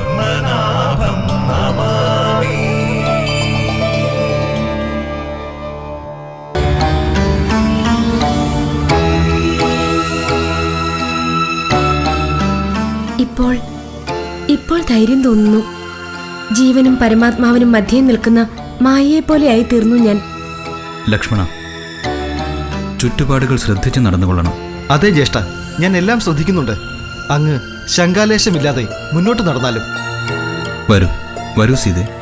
പത്മനാഭം നമാമി. ഇപ്പോൾ ഇപ്പോൾ ധൈര്യം തോന്നുന്നു. ജീവനും പരമാത്മാവിനും മധ്യേ നിൽക്കുന്ന മായയെ പോലെയായി തീർന്നു ഞാൻ. ലക്ഷ്മണ ചുറ്റുപാടുകൾ ശ്രദ്ധിച്ച് നടന്നുകൊള്ളണം. അതെ ജ്യേഷ്ഠ ഞാൻ എല്ലാം ശ്രദ്ധിക്കുന്നുണ്ട്. അങ്ങ് ശങ്കാലേശമില്ലാതെ മുന്നോട്ട് നടന്നാലും. വരൂ. വരൂ സീതേ.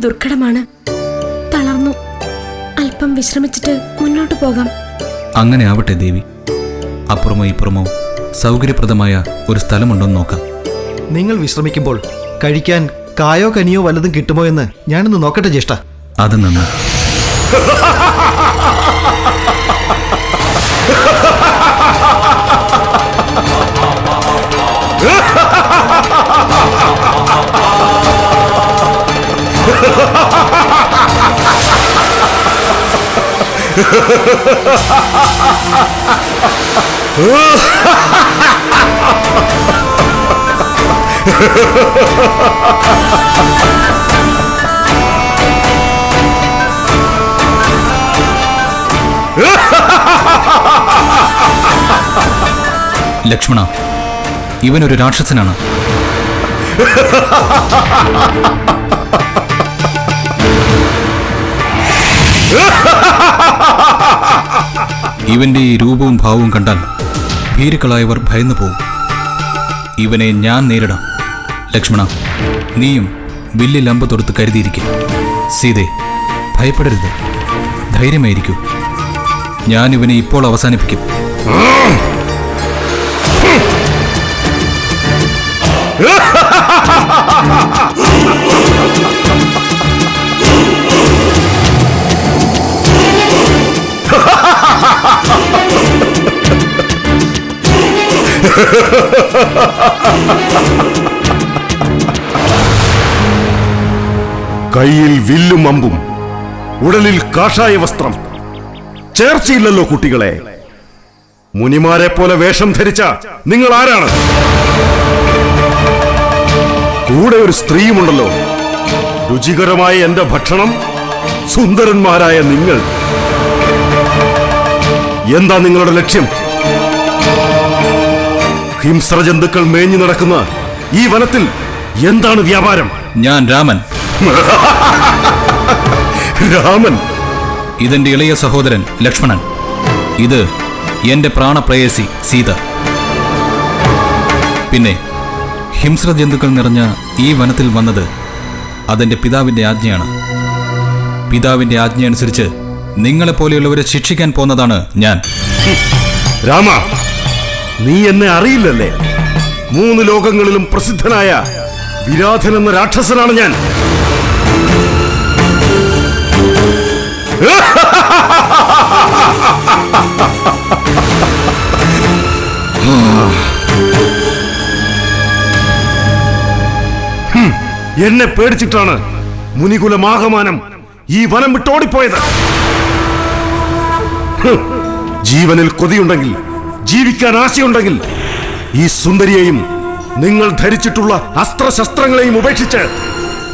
ദുർഘടമാണ്. തളർന്നു. അല്പം വിശ്രമിച്ചിട്ട് മുന്നോട്ട് പോകാം. അങ്ങനെ ആവട്ടെ ദേവി. അപ്പുറമോ ഇപ്പുറമോ സൗകര്യപ്രദമായ ഒരു സ്ഥലമുണ്ടോന്ന് നോക്കാം. നിങ്ങൾ വിശ്രമിക്കുമ്പോൾ കഴിക്കാൻ കായോ കനിയോ വല്ലതും കിട്ടുമോ എന്ന് ഞാനൊന്ന് നോക്കട്ടെ ജ്യേഷ്ഠ. അത് നന്ന്. ലക്ഷ്മണ ഇവനൊരു രാക്ഷസനാണ്. ഇവന്റെ ഈ രൂപവും ഭാവവും കണ്ടാൽ ഭീരുക്കളായവർ ഭയന്നു പോകും ഇവനെ ഞാൻ നേരിടാം. ലക്ഷ്മണ നീയും വില്ലിൽ അമ്പ് തൊടുത്ത് കരുതിയിരിക്കും. സീതെ ഭയപ്പെടരുത്. ധൈര്യമായിരിക്കൂ. ഞാൻ ഇവനെ ഇപ്പോൾ അവസാനിപ്പിക്കും. കയ്യിൽ വില്ലും അമ്പും ഉടലിൽ കാഷായ വസ്ത്രം. ചേർച്ചയില്ലല്ലോ കുട്ടികളെ. മുനിമാരെ പോലെ വേഷം ധരിച്ച നിങ്ങൾ ആരാണ്? കൂടെ ഒരു സ്ത്രീയുമുണ്ടല്ലോ. രുചികരമായ എന്റെ ഭക്ഷണം സുന്ദരന്മാരായ നിങ്ങൾ. എന്താ നിങ്ങളുടെ ലക്ഷ്യം? ഹിംസ്ര ജന്തുക്കൾ മേഞ്ഞു നടക്കുന്ന ഈ വനത്തിൽ എന്താണ് വ്യാപാരം? ഞാൻ രാമൻ. രാമൻ? ഇതെന്റെ ഇളയ സഹോദരൻ ലക്ഷ്മണൻ. ഇത് എന്റെ പ്രാണപ്രേയസി സീത. പിന്നെ ഹിംസ്ര ജന്തുക്കൾ നിറഞ്ഞ ഈ വനത്തിൽ വന്നത് അതെന്റെ പിതാവിന്റെ ആജ്ഞയാണ്. പിതാവിന്റെ ആജ്ഞ അനുസരിച്ച് നിങ്ങളെപ്പോലെയുള്ളവരെ ശിക്ഷിക്കാൻ പോന്നതാണ് ഞാൻ. രാമ നീ എന്നെ അറിയില്ലല്ലേ? മൂന്ന് ലോകങ്ങളിലും പ്രസിദ്ധനായ വിരാധൻ എന്ന രാക്ഷസനാണ് ഞാൻ. എന്നെ പേടിച്ചിട്ടാണ് മുനികുലമാകമാനം ഈ വനം വിട്ടോടിപ്പോയത്. ജീവനിൽ കൊതിയുണ്ടെങ്കിൽ ജീവിക്കാൻ ആശയുണ്ടെങ്കിൽ ഈ സുന്ദരിയെയും നിങ്ങൾ ധരിച്ചിട്ടുള്ള അസ്ത്രശസ്ത്രങ്ങളെയും ഉപേക്ഷിച്ച്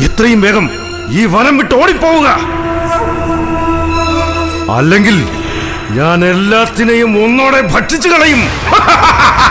എത്രയും വേഗം ഈ വനം വിട്ട് ഓടിപ്പോവുക. അല്ലെങ്കിൽ ഞാൻ എല്ലാത്തിനെയും ഒന്നോടെ ഭക്ഷിച്ചു കളയും.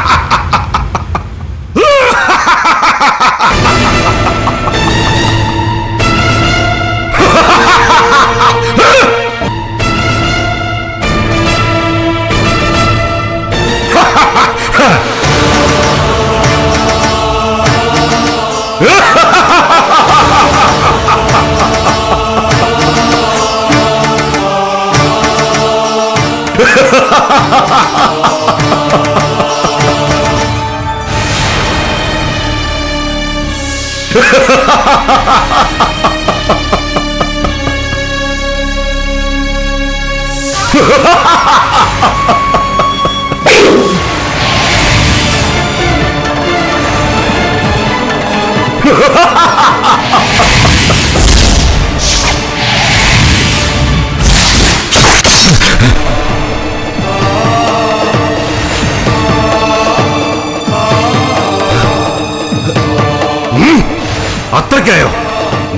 അത്രയ്ക്കായോ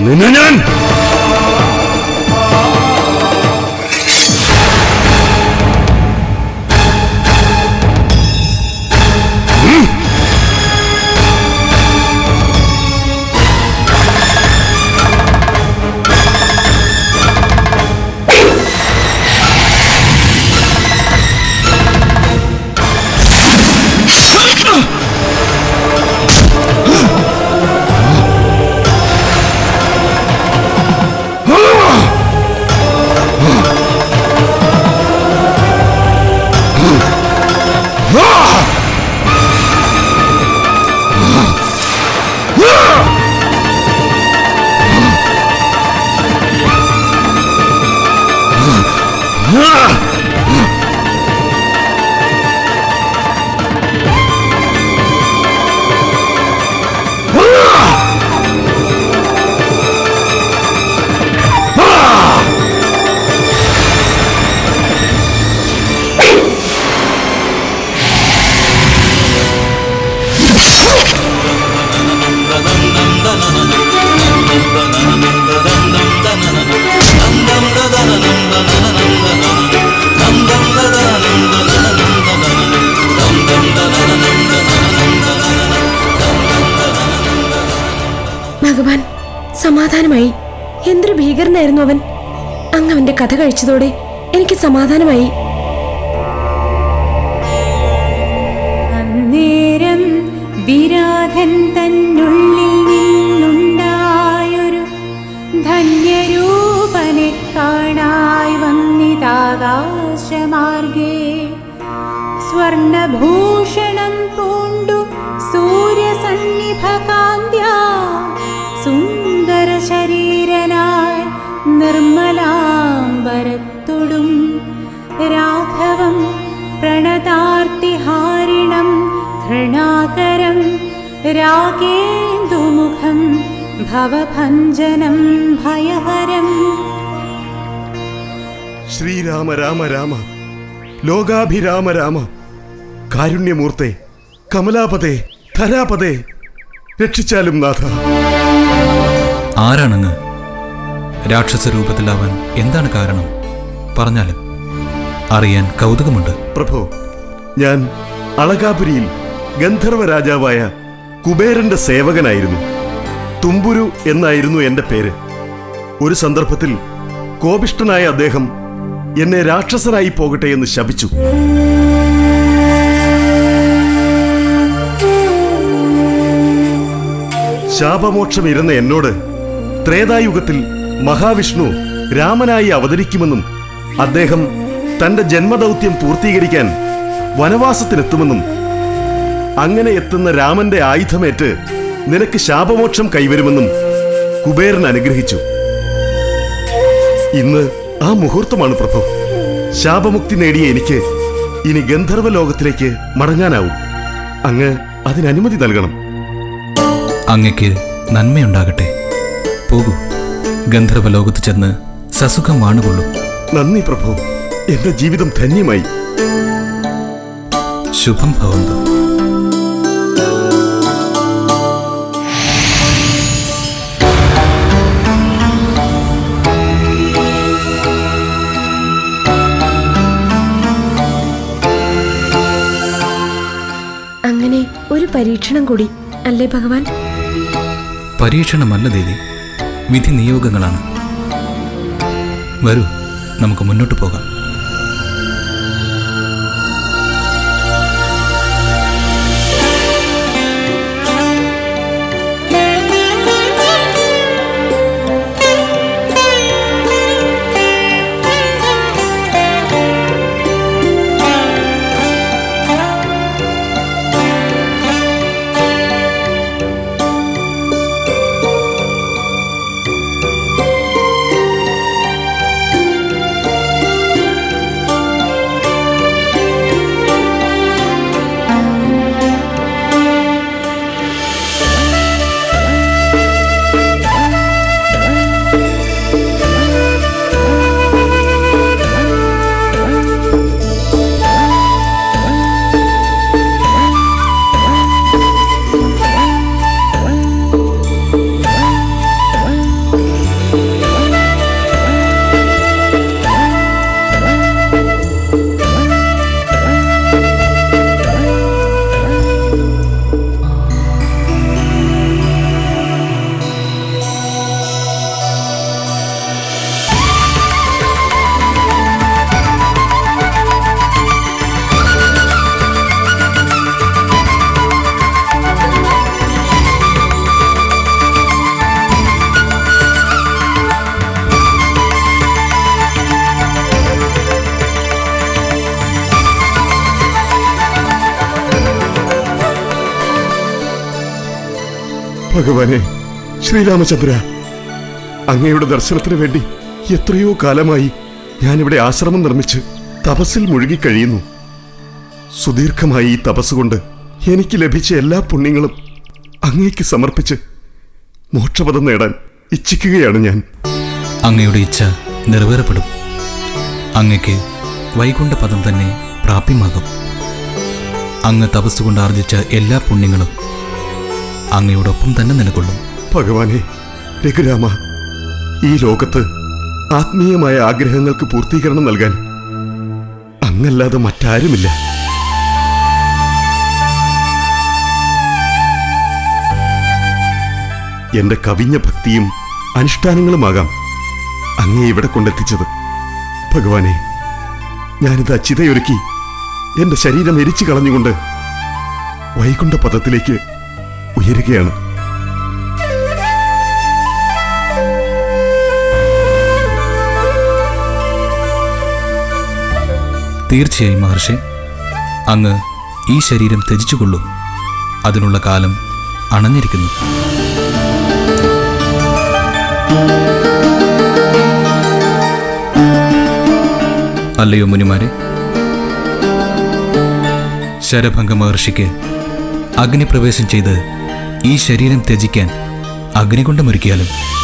നിന്നെ ഞാൻ ഭഗവാൻ എന്തൊരു ഭീകരനായിരുന്നു അവൻ? അങ്ങ് അവന്റെ കഥ കഴിച്ചതോടെ എനിക്ക് സമാധാനമായി. അന്നേരം ധന്യരൂപനെ കാണായി വന്നിതാകാശമാർഗേ. സ്വർണഭൂഷണം രാഗേന്ദുമുഖം ഭവഭഞ്ജനം ഭയഹരം. ശ്രീരാമ രാമ രാമ ലോകാഭിരാമ രാമ കാരുണ്യമൂർത്തെ കമലാപതേ ധരാപതേ രക്ഷിച്ചാലും നാഥ. ആരാണങ്ങ്? രാക്ഷസ രൂപത്തിലാവാൻ എന്താണ് കാരണം? പറഞ്ഞാലും അറിയാൻ കൗതുകമുണ്ട്. പ്രഭു ഞാൻ അളകാപുരിയിൽ ഗന്ധർവ രാജാവായ കുബേരന്റെ സേവകനായിരുന്നു. തുമ്പുരു എന്നായിരുന്നു എന്റെ പേര്. ഒരു സന്ദർഭത്തിൽ കോപിഷ്ടനായ അദ്ദേഹം എന്നെ രാക്ഷസനായി പോകട്ടെ എന്ന് ശപിച്ചു. ശാപമോക്ഷം ഇരുന്ന എന്നോട് ത്രേതായുഗത്തിൽ മഹാവിഷ്ണു രാമനായി അവതരിക്കുമെന്നും അദ്ദേഹം തന്റെ ജന്മദൗത്യം പൂർത്തീകരിക്കാൻ വനവാസത്തിനെത്തുമെന്നും അങ്ങനെ എത്തുന്ന രാമന്റെ ആയുധമേറ്റ് നിനക്ക് ശാപമോക്ഷം കൈവരുമെന്നും കുബേരൻ അനുഗ്രഹിച്ചു. ഇന്ന് ആ മുഹൂർത്തമാണ് പ്രഭു. ശാപമുക്തി നേടിയ എനിക്ക് ഇനി ഗന്ധർവ ലോകത്തിലേക്ക് മടങ്ങാനാവും. അങ്ങ് അതിനനുമതി നൽകണം. അങ്ങക്ക് നന്മയുണ്ടാകട്ടെ. പോകൂ. ഗന്ധർവ ലോകത്ത് ചെന്ന് സസുഖം വാണുകൊള്ളൂ. നന്ദി പ്രഭു. എന്റെ ജീവിതം ധന്യമായി. ശുഭം ഭവന്തു. പരീക്ഷണം കൂടി അല്ലേ ഭഗവാൻ? പരീക്ഷണമല്ല ദേവി വിധി നിയോഗങ്ങളാണ് വരൂ നമുക്ക് മുന്നോട്ട് പോകാം. ഭഗവാനെ ശ്രീരാമചന്ദ്ര അങ്ങയുടെ ദർശനത്തിന് വേണ്ടി എത്രയോ കാലമായി ഞാനിവിടെ ആശ്രമം നിർമ്മിച്ച് തപസ്സിൽ മുഴുകിക്കഴിയുന്നു സുദീർഘമായി ഈ തപസ്സുകൊണ്ട് എനിക്ക് ലഭിച്ച എല്ലാ പുണ്യങ്ങളും അങ്ങേക്ക് സമർപ്പിച്ച് മോക്ഷപദം നേടാൻ ഇച്ഛിക്കുകയാണ് ഞാൻ. അങ്ങയുടെ ഇച്ഛ നിറവേറപ്പെടും. അങ്ങയ്ക്ക് വൈകുണ്ഠപദം തന്നെ പ്രാപ്യമാകും. അങ്ങ് തപസ്സുകൊണ്ട് ആർജിച്ച എല്ലാ പുണ്യങ്ങളും അങ്ങയോടൊപ്പം തന്നെ നിലകൊള്ളും. ഭഗവാനെ രഘുരാമ ഈ ലോകത്ത് ആത്മീയമായ ആഗ്രഹങ്ങൾക്ക് പൂർത്തീകരണം നൽകാൻ അങ്ങല്ലാതെ മറ്റാരുമില്ല. എന്റെ കവിഞ്ഞ ഭക്തിയും അനുഷ്ഠാനങ്ങളുമാകാം അങ്ങേ ഇവിടെ കൊണ്ടെത്തിച്ചത്. ഭഗവാനെ ഞാനിത് അച്ചിതയൊരുക്കി എന്റെ ശരീരം എരിച്ചു കളഞ്ഞുകൊണ്ട് വൈകുണ്ഠ പദത്തിലേക്ക് ഉയരുകയാണ്. തീർച്ചയായും മഹർഷി. അങ്ങ് ഈ ശരീരം ത്യജിച്ചുകൊള്ളൂ. അതിനുള്ള കാലം അണഞ്ഞിരിക്കുന്നു. അല്ലയോ മുനിമാരെ. ശരഭംഗ മഹർഷിക്ക് അഗ്നിപ്രവേശം ചെയ്ത് ഈ ശരീരം ത്യജിക്കാൻ അഗ്നികുണ്ഡമൊരുക്കിയാലും കുണ്ഠഭാവവും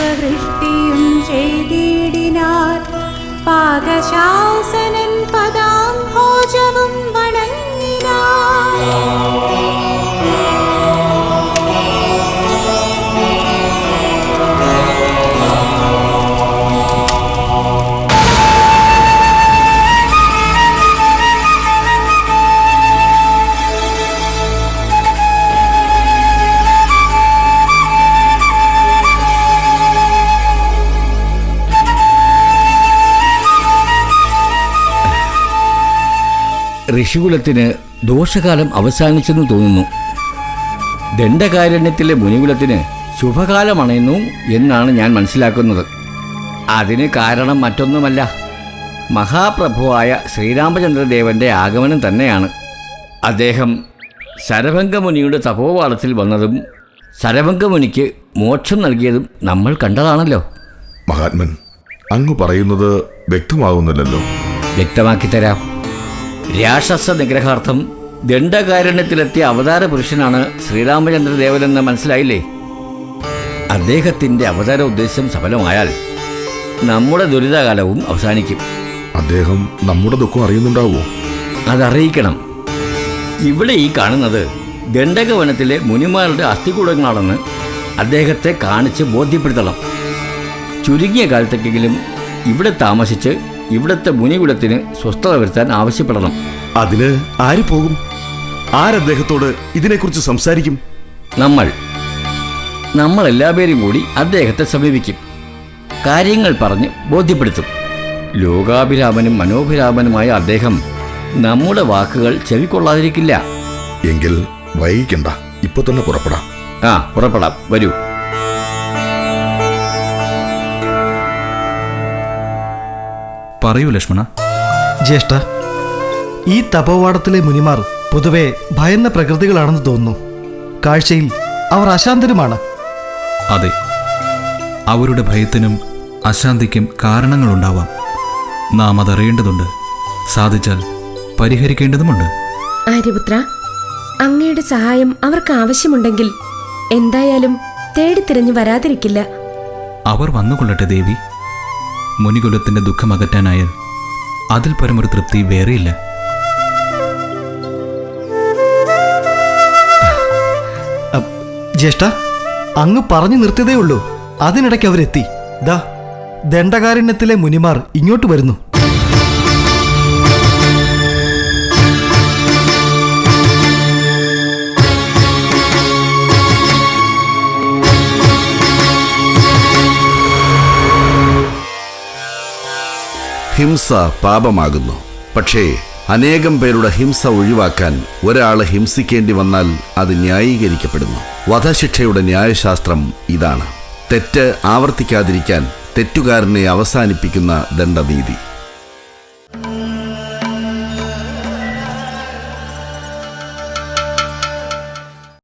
പുഷ്പവൃഷ്ടിയും ചെയ്തിടിനാർ. പാദശാസനൻ ഋഷികുലത്തിന് ദോഷകാലം അവസാനിച്ചെന്ന് തോന്നുന്നു. ദണ്ഡകാരണ്യത്തിലെ മുനികുലത്തിന് ശുഭകാലമണയുന്നു എന്നാണ് ഞാൻ മനസ്സിലാക്കുന്നത്. അതിന് കാരണം മറ്റൊന്നുമല്ല. മഹാപ്രഭുവായ ശ്രീരാമചന്ദ്രദേവന്റെ ആഗമനം തന്നെയാണ്. അദ്ദേഹം ശരഭംഗമുനിയുടെ തപോവാളത്തിൽ വന്നതും ശരഭംഗമുനിക്ക് മോക്ഷം നൽകിയതും നമ്മൾ കണ്ടതാണല്ലോ. മഹാത്മൻ അങ്ങ് പറയുന്നത് വ്യക്തമാകുന്നില്ലല്ലോ. വ്യക്തമാക്കി തരാം. രാക്ഷസ നിഗ്രഹാർത്ഥം ദണ്ഡകാരണ്യത്തിലെത്തിയ അവതാര പുരുഷനാണ് ശ്രീരാമചന്ദ്രദേവനെന്ന് മനസ്സിലായില്ലേ? അദ്ദേഹത്തിന്റെ അവതാര ഉദ്ദേശം സഫലമായാൽ നമ്മുടെ ദുരിതകാലവും അവസാനിക്കും. അദ്ദേഹം നമ്മുടെ ദുഃഖം അറിയുന്നുണ്ടാവോ? അതറിയിക്കണം. ഇവിടെ ഈ കാണുന്നത് ദണ്ഡകവനത്തിലെ മുനിമാരുടെ അസ്ഥികൂടങ്ങളാണെന്ന് അദ്ദേഹത്തെ കാണിച്ച് ബോധ്യപ്പെടുത്തണം. ചുരുങ്ങിയ കാലത്തേക്കെങ്കിലും ഇവിടെ താമസിച്ച് ഇവിടുത്തെ മുനികുലത്തിന് സ്വസ്ഥത വരുത്താൻ ആവശ്യപ്പെടണം. അതിന് ആര് പോകും? ആരദ്ദേഹത്തോട് ഇതിനെക്കുറിച്ച് സംസാരിക്കും? നമ്മൾ. നമ്മൾ എല്ലാവരും കൂടി അദ്ദേഹത്തെ സമീപിക്കും. കാര്യങ്ങൾ പറഞ്ഞ് ബോധ്യപ്പെടുത്തും. ലോകാഭിരാമനും മനോഭിരാമനുമായ അദ്ദേഹം നമ്മുടെ വാക്കുകൾ ചെവിക്കൊള്ളാതിരിക്കില്ല. എങ്കിൽ വൈകിക്കണ്ട. ഇപ്പൊ തന്നെ പുറപ്പെടാം. ആ പുറപ്പെടാം. വരൂ. പറയൂ ലക്ഷ്മണ. ജ്യേഷ്ഠ ഈ തപോവാടത്തിലെ മുനിമാർ പൊതുവെ ഭയന്ന പ്രകൃതികളാണെന്ന് തോന്നുന്നു. കാഴ്ചയിൽ അവർ അശാന്തരുമാണ്. അതെ അവരുടെ ഭയത്തിനും അശാന്തിക്കും കാരണങ്ങളുണ്ടാവാം. നാം അതറിയേണ്ടതുണ്ട്. സാധിച്ചാൽ പരിഹരിക്കേണ്ടതുമുണ്ട്. ആര്യപുത്ര അങ്ങയുടെ സഹായം അവർക്ക് ആവശ്യമുണ്ടെങ്കിൽ എന്തായാലും തേടി തിരഞ്ഞു വരാതിരിക്കില്ല. അവർ വന്നുകൊള്ളട്ടെ ദേവി. മുനികുലത്തിന്റെ ദുഃഖം അകറ്റാനായാൽ അതിൽ പരമൊരു തൃപ്തി വേറെയില്ല. ജ്യേഷ്ഠ അങ്ങ് പറഞ്ഞു നിർത്തിയതേ ഉള്ളൂ. അതിനിടയ്ക്ക് അവരെത്തി. ദാ ദണ്ഡകാരണ്യത്തിലെ മുനിമാർ ഇങ്ങോട്ട് വരുന്നു. പാപമാകുന്നു. പക്ഷേ അനേകം പേരുടെ ഹിംസ ഒഴിവാക്കാൻ ഒരാൾ ഹിംസിക്കേണ്ടി വന്നാൽ അത് ന്യായീകരിക്കപ്പെടുന്നു. വധശിക്ഷയുടെ ന്യായശാസ്ത്രം ഇതാണ്. തെറ്റ് ആവർത്തിക്കാതിരിക്കാൻ തെറ്റുകാരനെ അവസാനിപ്പിക്കുന്ന ദണ്ഡനീതി.